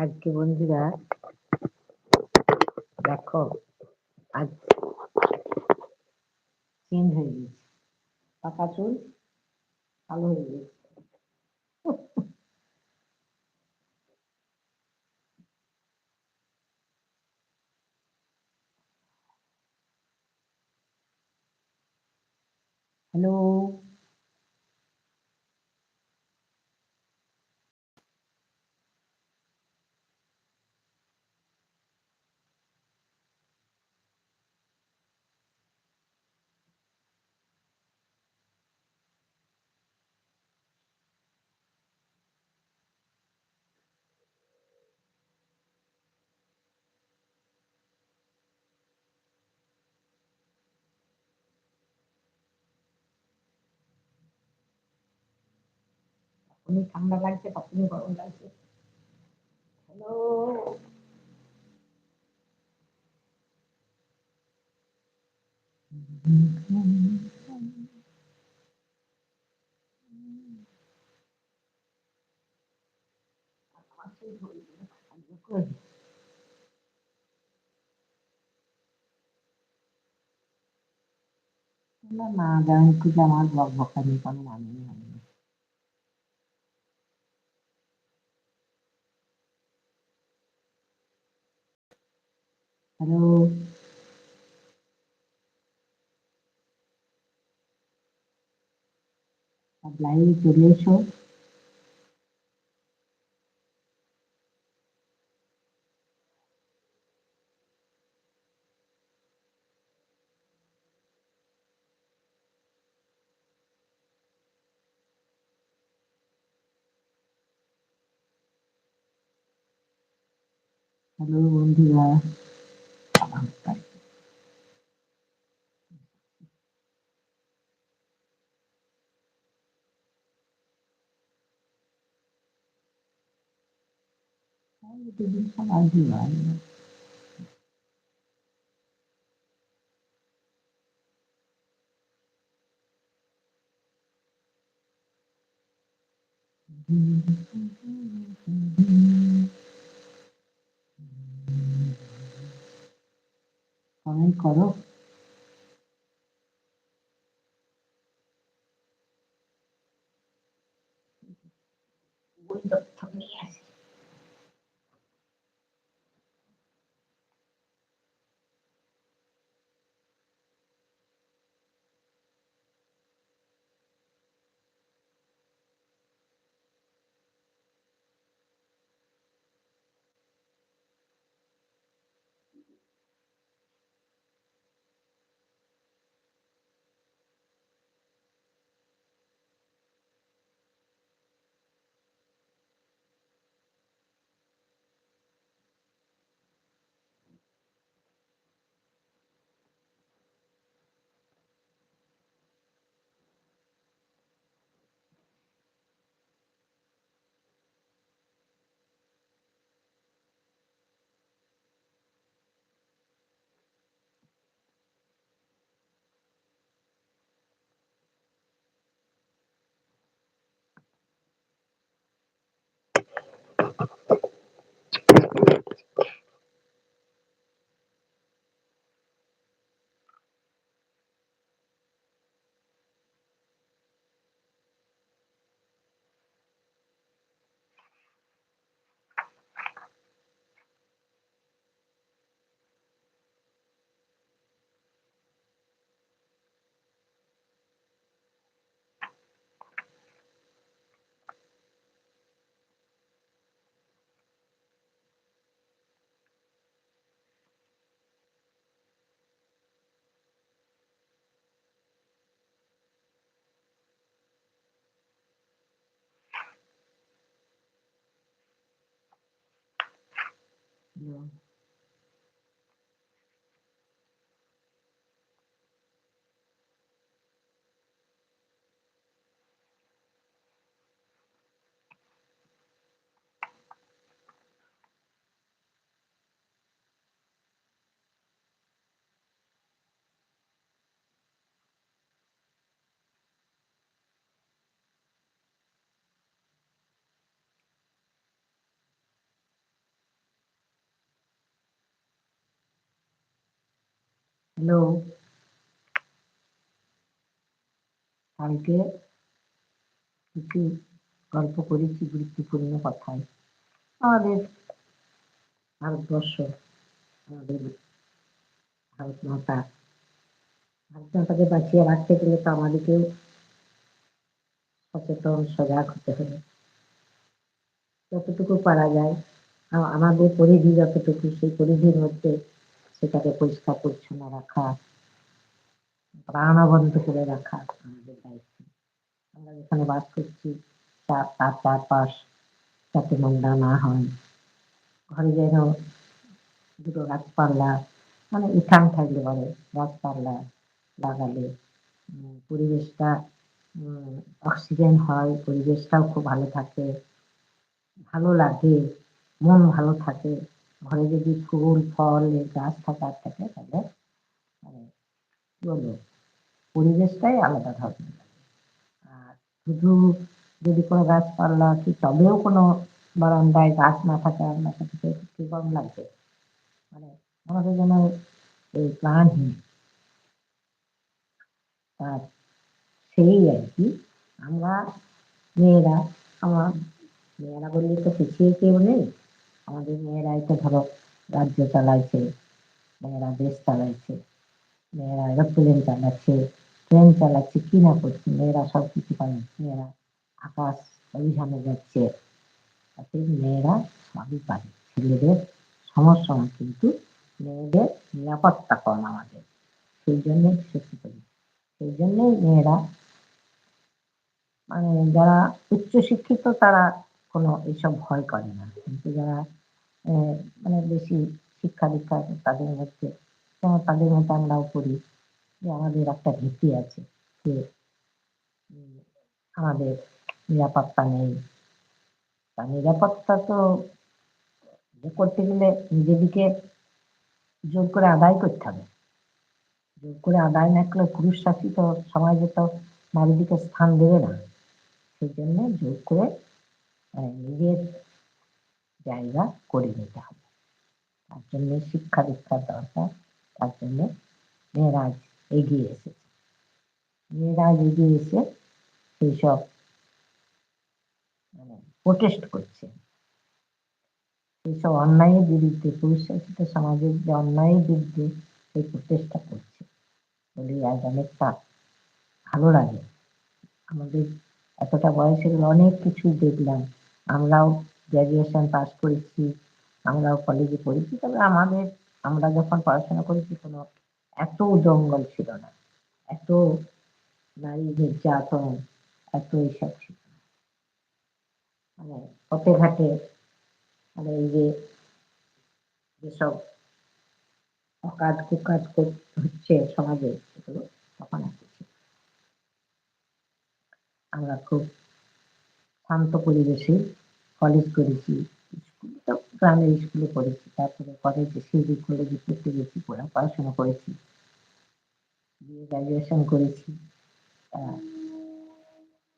আজকে বন্ধুরা দেখো আজ চেঞ্জ হয়ে গেছে। পাকা চুল কালো হয়ে গেছে। হ্যালো তখনই ঠান্ডা লাগছে তখনই গরম লাগছে হ্যালো না না জানি কি আমার বক বকানি কোনো মানে হয় না হ্যালো সব লাইনে চলে এসো হ্যালো বন্ধুরা দুদিন সবাই দিওয়াই সবাই করো বই হ্যালো হ্যালো। কালকে কিছু গল্প করেছি, গুরুত্বপূর্ণ কথায়। আমাদের ভারতবর্ষ, আমাদের ভারত মাতা ভারত মাতাকে বাঁচিয়ে রাখতে গেলে তো আমাদেরকেও সচেতন, সজাগ হতে হবে। যতটুকু পারা যায় আমাদের পরিধি যতটুকু, সেই পরিধির মধ্যে সেটাকে পরিষ্কার পরিচ্ছন্ন রাখা, প্রাণবন্ত করে রাখা আমাদের দায়িত্ব। আমরা যেখানে বাস করছি, তার চারপাশ যাতে নোংরা না হয়। ঘরে যেন দুটো গাছপালা মানে উঠান থাকলে পরে গাছপালা লাগালে পরিবেশটা অক্সিজেন হয়, পরিবেশটাও খুব ভালো থাকে, ভালো লাগে, মন ভালো থাকে। ঘরে যদি ফুল, ফল গাছ থাকার থাকে, তাহলে মানে কি বলব, পরিবেশটাই আলাদা ধরনের। আর শুধু যদি কোনো গাছপালা কি, তবেও কোনো বারান্দায় গাছ না থাকে, আর না কি গরম লাগবে? মানে আমাদের যেন এই প্রাণহীন। আর সেই আর কি, আমরা মেয়েরা, আমার মেয়েরা বললে তো পিছিয়ে কেউ নেই। আমাদের মেয়েরাই তো ধরো রাজ্য চালাইছে, মেয়েরা দেশ চালাইছে, মেয়েরা এরোপ্লেন চালাচ্ছে ট্রেন চালাচ্ছে, কি না করছে? মেয়েরা সব কিছু পারে মেয়েরা আকাশ অভিযানে যাচ্ছে। তাতে মেয়েরা সবই পারে ছেলেদের সমস্যা কিন্তু মেয়েদের নিরাপত্তা কম আমাদের। সেই জন্যই সত্যি করি সেই জন্যই মেয়েরা মানে যারা উচ্চশিক্ষিত তারা কোনো এইসব ভয় করে না। কিন্তু যারা মানে বেশি শিক্ষা দীক্ষা তাদের মধ্যে যেমন তাদের মধ্যে আমরাও করি। যে আমাদের একটা ভীতি আছে যে আমাদের নিরাপত্তা নেই। তা নিরাপত্তা তো করতে গেলে নিজেদিকে জোর করে আদায় করতে হবে। জোর করে আদায় না করলে পুরুষ শাসিত সমাজে তো নারীদিকে স্থান দেবে না। সেই জন্য জোর করে নিজের জায়গা করে নিতে হবে। তার জন্য শিক্ষা দীক্ষার দরকার। তার জন্য মেয়েরা এগিয়ে এসেছে। মেয়েরা এগিয়ে এসে সেই সব মানে প্রোটেস্ট করছে। এইসব অন্যায়ের বিরুদ্ধে পুরুষ শাসিত সমাজের যে অন্যায়ের বিরুদ্ধে সেই প্রচেষ্টা করছে। বলে, আজ অনেকটা ভালো লাগে। আমাদের এতটা বয়সে অনেক কিছু দেখলাম। আমরাও গ্র্যাজুয়েশন পাস করেছি, আমরাও কলেজে পড়েছি। তবে আমাদের, আমরা যখন পড়াশোনা করেছি, কোনো এত জঙ্গল ছিল না। এত নারী নির্যাতন, এত এইসব ছিল মানে পথে ঘাটে মানে এই যে যেসব অকাজ কুকাজ হচ্ছে সমাজে এগুলো তখন আর কিছু আমরা খুব শান্ত পরিবেশে কলেজ করেছি গ্রামের স্কুলে পড়েছি, তারপরে কলেজে সিডি কলেজে পড়তে গেছি পড়াশোনা করেছি। বিয়ে গ্র্যাজুয়েশন করেছি।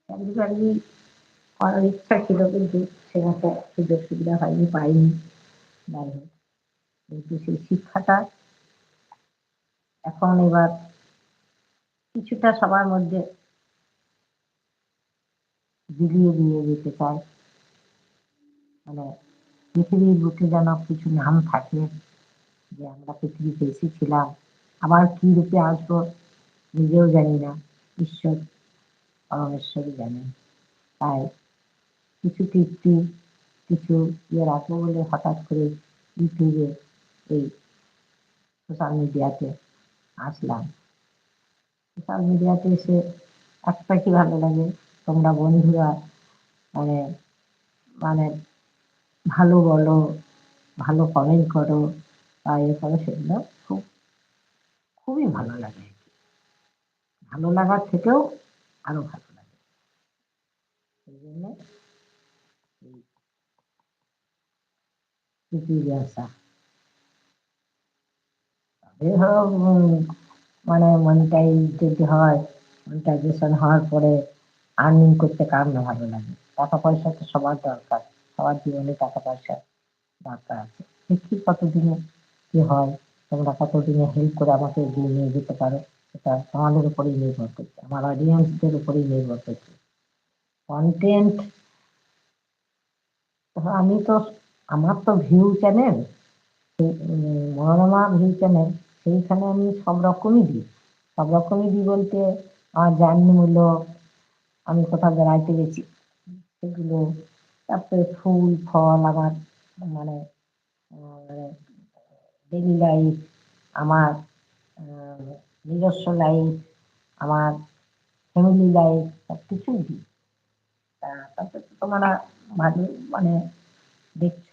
চাকরি বাকরি করার ইচ্ছা ছিল কিন্তু সেরকম সুযোগ সুবিধা হয়নি, পাইনি। যাই হোক, কিন্তু সেই শিক্ষাটা এখন এবার কিছুটা সবার মধ্যে বিলিয়ে দিয়ে যেতে চায়। মানে পৃথিবীর বুকে যেন কিছু নাম থাকে যে আমরা পৃথিবীতে এসেছিলাম, আবার কি রূপে আসব নিজেও জানি না। ঈশ্বর, পরমেশ্বরই জানেন তাই কিছু কীর্তি, কিছু ইয়ে রাখব বলে হঠাৎ করে ইউটিউবে এই সোশ্যাল মিডিয়াতে আসলাম। সোশ্যাল মিডিয়াতে এসে একটা কি ভালো লাগে, তোমরা বন্ধুরা মানে মানে ভালো বলো, ভালো কমেন্ট করো, বা ইয়ে করো, সেগুলো খুব, খুবই ভালো লাগে ভালো লাগার থেকেও আরও ভালো লাগে। সেই জন্য মানে মনিটাইজ যদি হয় মনিটাইজেশন হওয়ার পরে আর্নিং করতে কার না ভালো লাগে? টাকা পয়সা তো সবার দরকার। সবার জীবনে টাকা পয়সা দরকার আছে। দেখি কতদিনে কি হয়, তোমরা কতদিনে হেল্প করে আমাকে এগিয়ে নিয়ে যেতে পারো সেটা তোমাদের উপরেই নির্ভর করছে, আমার অডিয়েন্সদের উপরেই নির্ভর করছে। কন্টেন্ট আমি তো, আমার তো view channel Manorama view channel সেইখানে আমি সব রকমই দিই। সব রকমই দিই বলতে আমার জার্নিমূলক আমি কোথাও বেড়াইতে গেছি, সেগুলো তারপরে ফুল, ফল আমার মানে ডেলি লাইফ আমার নিজস্ব লাইফ আমার ফ্যামিলি লাইফ সব কিছুই দিই। তা তো তোমরা ভালো মানে দেখছ।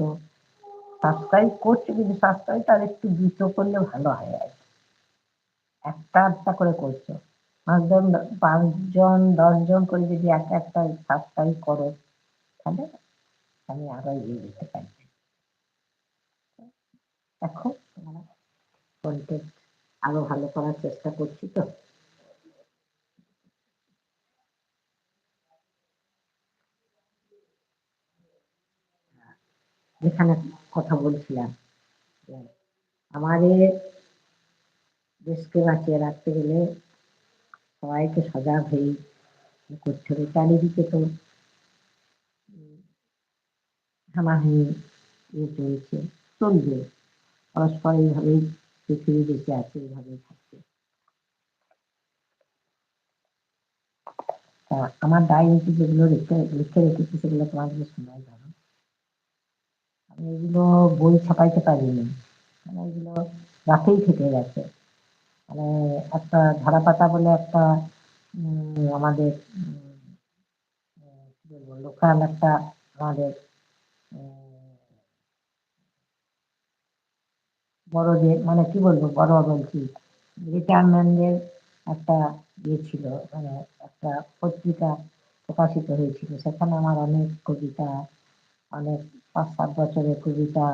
সাবস্ক্রাইব করছ কিন্তু সাবস্ক্রাইবটা আর একটু দ্রুত করলে ভালো হয় আর। একটা একটা করে করছ। পাঁচজন পাঁচজন, দশজন করে যদি এক একটা সাবস্ক্রাইব করো, তাহলে আমি আরও এগিয়ে যেতে পারি তোমরা কন্টেন্ট আরও ভালো করার চেষ্টা করছি তো। যেখানে কথা বলছিলাম। আমাদের দেশকে বাঁচিয়ে রাখতে গেলে সবাইকে সজাগ হয়ে করতে হবে। চারিদিকে তো হানাহানি ইয়ে চলছে চলবে। পরস্পর এইভাবেই পৃথিবী বেঁচে আছে, এইভাবেই থাকছে আমার ডায়েরিতে যেগুলো লিখে লিখে রেখেছি, সেগুলো তোমাদের শোনাই ধরো। আমি এগুলো বই ছাপাইতে পারিনি। মানে এগুলো রাতেই থেকে গেছে। মানে একটা ধারাপাতা বলে একটা আমাদের লোকাল একটা আমাদের বড়দের মানে কি বলব, বড় বলছি রিটায়ারমেন্টের একটা ইয়ে ছিল মানে একটা পত্রিকা প্রকাশিত হয়েছিল। সেখানে আমার অনেক কবিতা, অনেক পাঁচ, সাত বছরের কবিতা,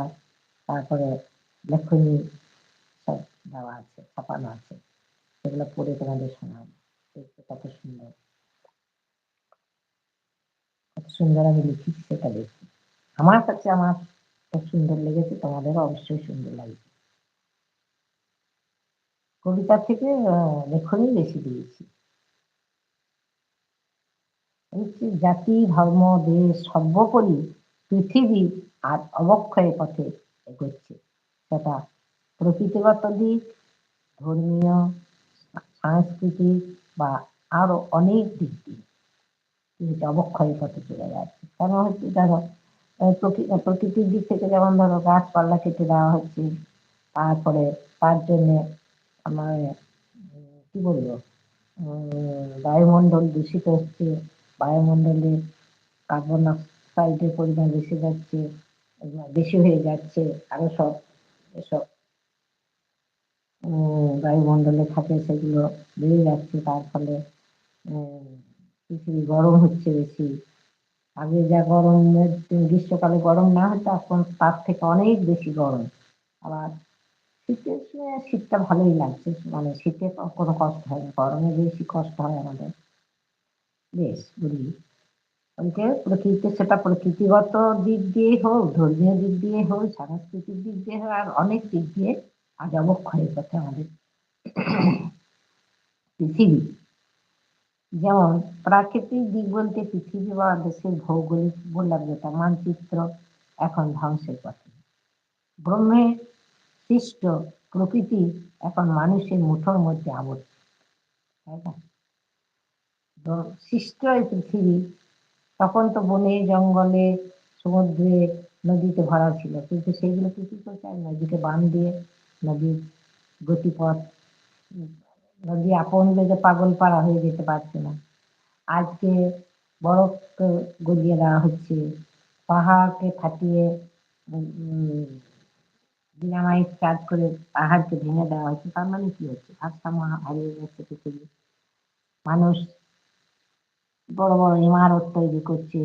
তারপরে লেখনী সব দেওয়া আছে, ছাপানো আছে। সেগুলো পড়ে তোমাদের শোনাবো। কত সুন্দর। কত সুন্দর আমি লিখেছি সেটা দেখি আমার কাছে আমার সুন্দর লেগেছে তোমাদেরও অবশ্যই সুন্দর লাগবে। কবিতার থেকে আহ, লেখনী বেশি দিয়েছি। জাতি ধর্ম দেশ সর্বোপরি পৃথিবী আর অবক্ষয়ের পথে এগোচ্ছে। সেটা প্রকৃতিগত দিক ধর্মীয় সাংস্কৃতিক বা আরও অনেক দিক দিয়ে অবক্ষয়ের পথে চলে যাচ্ছে। কারণ হচ্ছে ধরো প্রকৃতির দিক থেকে যেমন ধরো গাছপালা কেটে দেওয়া হচ্ছে, তারপরে তার জন্য আমার কি বলব বায়ুমণ্ডল দূষিত হচ্ছে বায়ুমণ্ডলে কার্বন অক্সাইডের পরিমাণ বেশি যাচ্ছে বেশি হয়ে যাচ্ছে, আরও সব, এসব বায়ুমণ্ডলে থাকে সেগুলো বেড়ে যাচ্ছে, তার ফলে পৃথিবী গরম হচ্ছে বেশি। আগে যা গরমের গ্রীষ্মকালে গরম না হতো, এখন তার থেকে অনেক বেশি গরম। আবার শীতের শীতটা ভালোই লাগছে মানে শীতে কোনো কষ্ট হয় না, গরমে বেশি কষ্ট হয় আমাদের। বেশ, বুঝলি। বলতে প্রকৃতি, সেটা প্রকৃতিগত দিক দিয়ে হোক, ধর্মীয় দিক দিয়ে হোক, সাংস্কৃতিক দিক দিয়ে হোক, আর অনেক দিক দিয়ে আজ অবক্ষয়ের পথে আমাদের। পৃথিবী যেমন প্রাকৃতিক দিক বলতে পৃথিবী বা দেশের ভৌগোলিক বললাম যেটা মানচিত্র এখন ধ্বংসের পথে। ব্রহ্মে সৃষ্ট প্রকৃতি এখন মানুষের মুঠোর মধ্যে আবদ্ধ, তাই না? সৃষ্ট এই পৃথিবী তখন তো বনে, জঙ্গলে, সমুদ্রে নদীতে ভরা ছিল, কিন্তু সেইগুলো কি করছে নদীকে বান দিয়ে নদীর গতিপথ নদী আপন বেগে পাগল পাড়া হয়ে যেতে পারছে না। আজকে বরফকে গলিয়ে দেওয়া হচ্ছে। পাহাড়কে ফাটিয়ে ডিনামাইট চার্জ করে পাহাড়কে ভেঙে দেওয়া হচ্ছে। তার মানে কি হচ্ছে? ভারসাম্য হারিয়ে যাচ্ছে পৃথিবী। মানুষ বড় বড় ইমারত তৈরি করছে।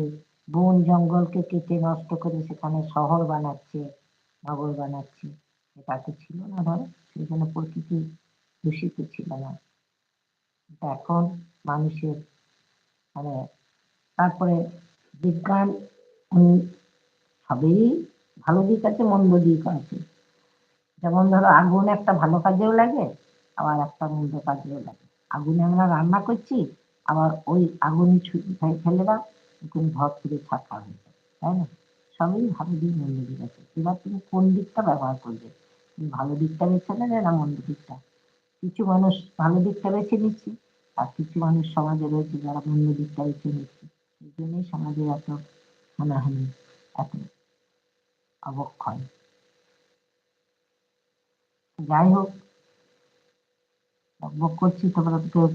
বন জঙ্গলকে কেটে নষ্ট করে সেখানে শহর বানাচ্ছে, নগর বানাচ্ছে। এটা তো ছিল না ধরো। সেখানে প্রকৃতি দূষিত ছিল না এখন মানুষের মানে তারপরে বিজ্ঞান সবই ভালো দিক আছে মন্দ দিক আছে যেমন ধরো আগুন একটা ভালো কাজেও লাগে আবার একটা মন্দ কাজেও লাগে আগুনে আমরা রান্না করছি আবার ওই আগুনে ছুটি ফেলে দাও তুমি ধর করে ছাকা হয়ে যাবে তাই না সবই ভালো দিক মন্দ দিক আছে এবার তুমি কোন দিকটা ব্যবহার করবে তুমি ভালো দিকটা বেছে নেবে না মন্দ দিকটা কিছু মানুষ ভালো দিকটা বেছে নিচ্ছে, আর কিছু মানুষ সমাজে রয়েছে যারা মন্দ দিকটা বেছে নিচ্ছে। এই জন্যই সমাজে এত হানাহানি, এত অবক্ষয়। যাই হোক, বক করছি, তোমরা তো কেউ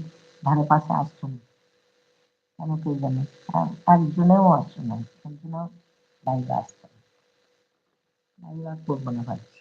ধারে পাশে আসছো না। কেন কেউ জানে? একজনেও আসছো না, একজনেও লাইভে আসছো না। লাইভ আর করব না ভাবছি।